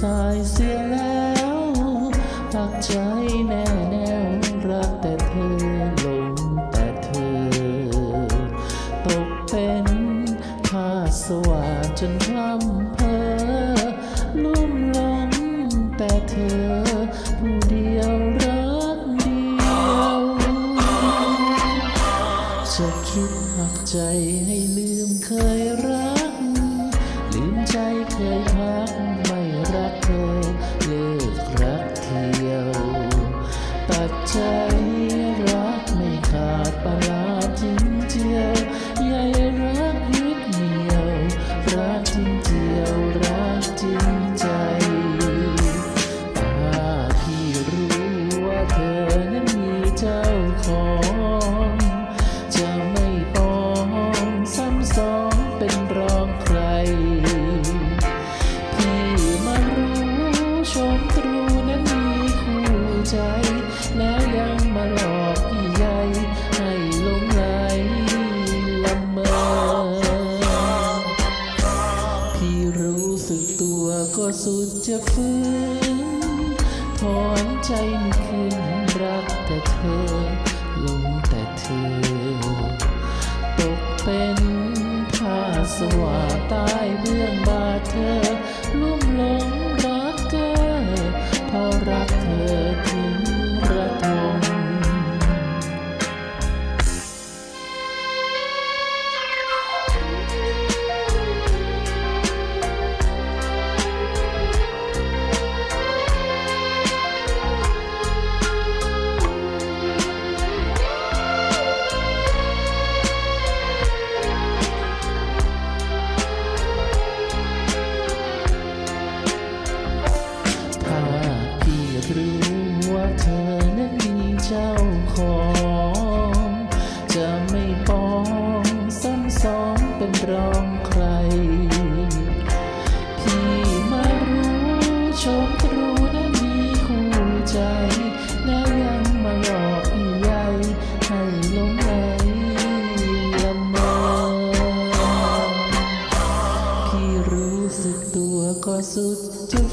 สายเสียแล้วปักใจแน่แน่วรักแต่เธอหลงแต่เธอ ตกเป็นข้าสว่างจนพร่ำเพอลุ่มหลงแต่เธอ ผู้เดียวรักเดียวจะคิดหักใจให้ลืมเคยรัก ลืมใจ เคยพักไม่รักเธอเลิกรักเที่ยวตัดใจรักไม่ขาดปลาดจริงเจียวใยรักยึดเหนี่ยวรักจริงเจียวรักจริงใจถ้าพี่รู้ว่าเธอนั้นมีเจ้าของ สุดจะฟื้นถอนใจไม่ขึ้นรักแต่เธอลงแต่เธอ ตกเป็นผ้าสว่าใต้เบื้องบาเธอ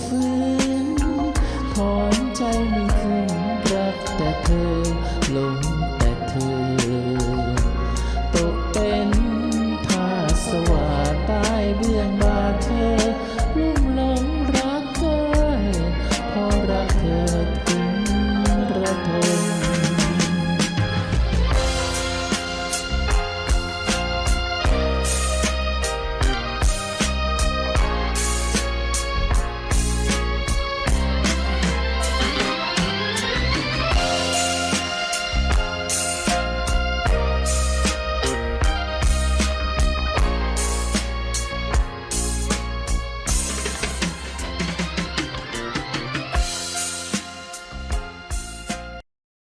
ฟื้นถอนใจไม่